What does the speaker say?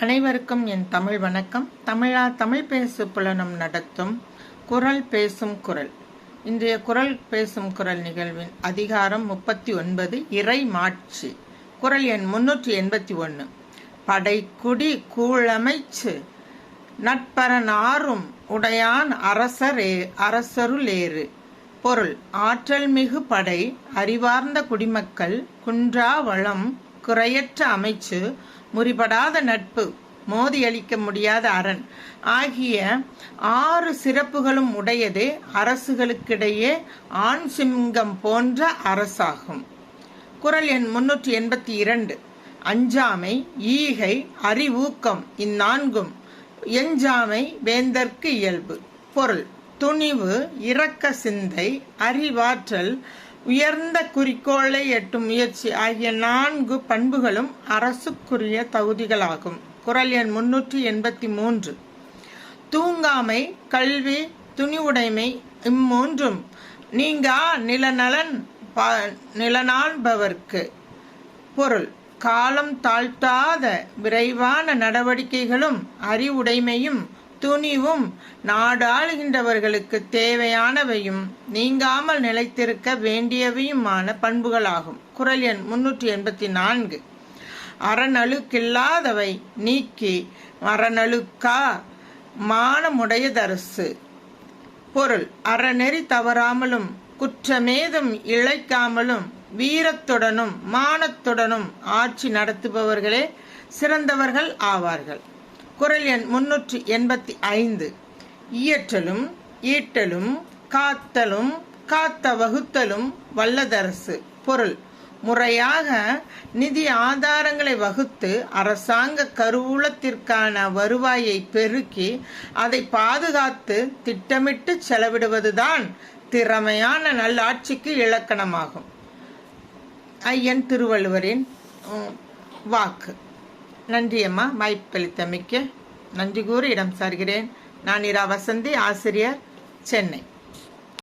அனைவருக்கும் என் தமிழ் வணக்கம். தமிழா தமிழ் பேசு புலனம் நடத்தும் குரல் பேசும் குரல். இன்றைய குரல் பேசும் குரல் நிகழ்வின் அதிகாரம் முப்பத்தி ஒன்பது இறை மாட்சி. குரல் எண் முன்னூற்றி எண்பத்தி ஒன்று படைக்குடி கூழமைச்சு நட்பரனாரும் உடையான் அரசரே அரசருளேறு பொருள் ஆற்றல் மிகு படை அறிவார்ந்த குடிமக்கள் குன்றா வளம் குறையற்ற அமைச்சு முறிபடாத நட்பு மோதியளிக்க முடியாத அரண் ஆகிய ஆறு சிறப்புகளும் உடையதே அரசுகளுக்கிடையே ஆண் சிங்கம் போன்ற அரசாகும். குரல் எண் முன்னூற்றி எண்பத்தி இரண்டு. அஞ்சாமை ஈகை அறிவூக்கம் இந்நான்கும் எஞ்சாமை வேந்தற்கு இயல்பு. பொருள் துணிவு இரக்க சிந்தை அறிவாற்றல் உயர்ந்த குறிக்கோளை எட்டும் முயற்சி ஆகிய நான்கு பண்புகளும் அரசுக்குரிய தகுதிகளாகும். குரல் எண் முன்னூற்றி எண்பத்தி மூன்று. தூங்காமை கல்வி துணிவுடைமை இம்மூன்றும் நீங்கா நிலநலன் நிலநாள்பவர்க்கு பொருள் காலம் தாழ்த்தாத விரைவான நடவடிக்கைகளும் அறிவுடைமையும் துணிவும் நாடாளுகின்றவர்களுக்கு தேவையானவையும் நீங்காமல் நிலைத்திருக்க வேண்டியவையுமான பண்புகளாகும். குரல் எண் முன்னூற்றி எண்பத்தி நான்கு அறநழுக்கில்லாதவை நீக்கி அறநழுக்கா மானமுடையதரசு. பொருள் அறநெறி தவறாமலும் குற்றமேதும் இழைக்காமலும் வீரத்துடனும் மானத்துடனும் ஆட்சி நடத்துபவர்களே சிறந்தவர்கள் ஆவார்கள். குரல் எண் முன்னூற்றி எண்பத்தி ஐந்து. இயற்றலும் ஈட்டலும் காத்தலும் காத்த வகுத்தலும் வல்லதரசு. பொருள். முறையாக நிதி ஆதாரங்களை வகுத்து அரசாங்க கருவூலத்திற்கான வருவாயை பெருக்கி அதை பாதுகாத்து திட்டமிட்டு செலவிடுவதுதான் திறமையான நல்லாட்சிக்கு இலக்கணமாகும். ஐயன் திருவள்ளுவரின் வாக்கு. நன்றி அம்மா வாய்ப்பளித்தமைக்க நன்றி கூறி இடம் சார்கிறேன். நான் இரா வசந்தி ஆசிரியர் சென்னை.